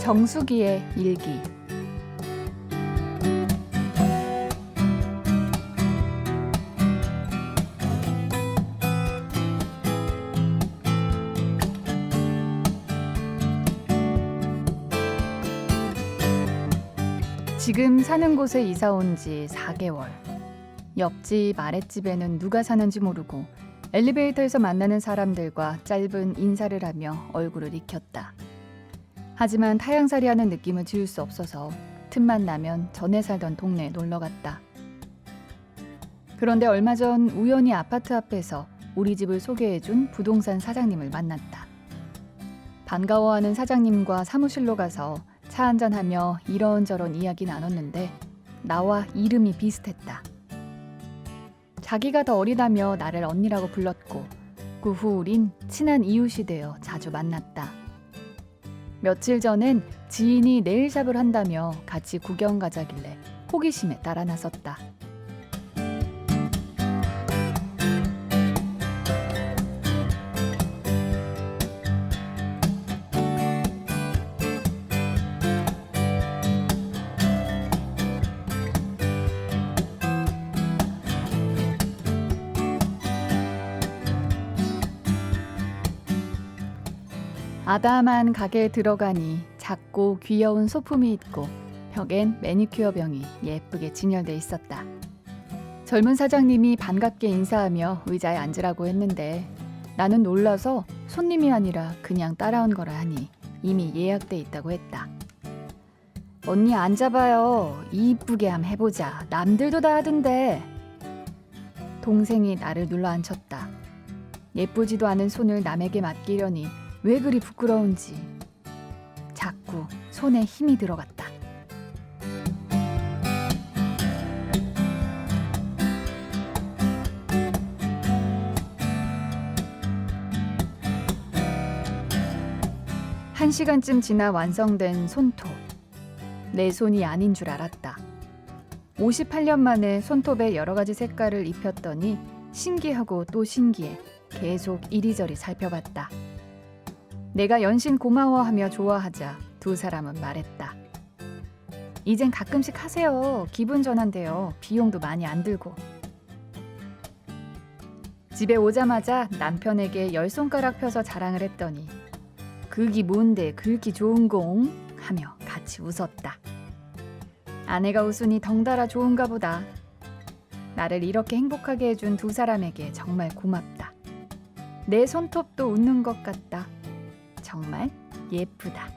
정수기의 일기 지금 사는 곳에 이사 온 지 4개월. 옆집, 아랫집에는 누가 사는지 모르고 엘리베이터에서 만나는 사람들과 짧은 인사를 하며 얼굴을 익혔다. 하지만 타향살이 하는 느낌을 지울 수 없어서 틈만 나면 전에 살던 동네에 놀러 갔다. 그런데 얼마 전 우연히 아파트 앞에서 우리 집을 소개해준 부동산 사장님을 만났다. 반가워하는 사장님과 사무실로 가서 차 한잔하며 이런저런 이야기 나눴는데 나와 이름이 비슷했다. 자기가 더 어리다며 나를 언니라고 불렀고 그 후 우린 친한 이웃이 되어 자주 만났다. 며칠 전엔 지인이 네일샵을 한다며 같이 구경 가자길래 호기심에 따라 나섰다. 아담한 가게에 들어가니 작고 귀여운 소품이 있고 벽엔 매니큐어 병이 예쁘게 진열돼 있었다. 젊은 사장님이 반갑게 인사하며 의자에 앉으라고 했는데 나는 놀라서 손님이 아니라 그냥 따라온 거라 하니 이미 예약돼 있다고 했다. 언니 앉아봐요. 이쁘게 함 해보자. 남들도 다 하던데. 동생이 나를 눌러 앉혔다. 예쁘지도 않은 손을 남에게 맡기려니 왜 그리 부끄러운지 자꾸 손에 힘이 들어갔다. 한 시간쯤 지나 완성된 손톱. 내 손이 아닌 줄 알았다. 58년 만에 손톱에 여러 가지 색깔을 입혔더니 신기하고 또 신기해 계속 이리저리 살펴봤다. 내가 연신 고마워하며 좋아하자 두 사람은 말했다. 이젠 가끔씩 하세요. 기분 전환돼요. 비용도 많이 안 들고. 집에 오자마자 남편에게 열 손가락 펴서 자랑을 했더니 그기 뭔데 긁기 좋은 공 하며 같이 웃었다. 아내가 웃으니 덩달아 좋은가 보다. 나를 이렇게 행복하게 해준 두 사람에게 정말 고맙다. 내 손톱도 웃는 것 같다. 정말 예쁘다.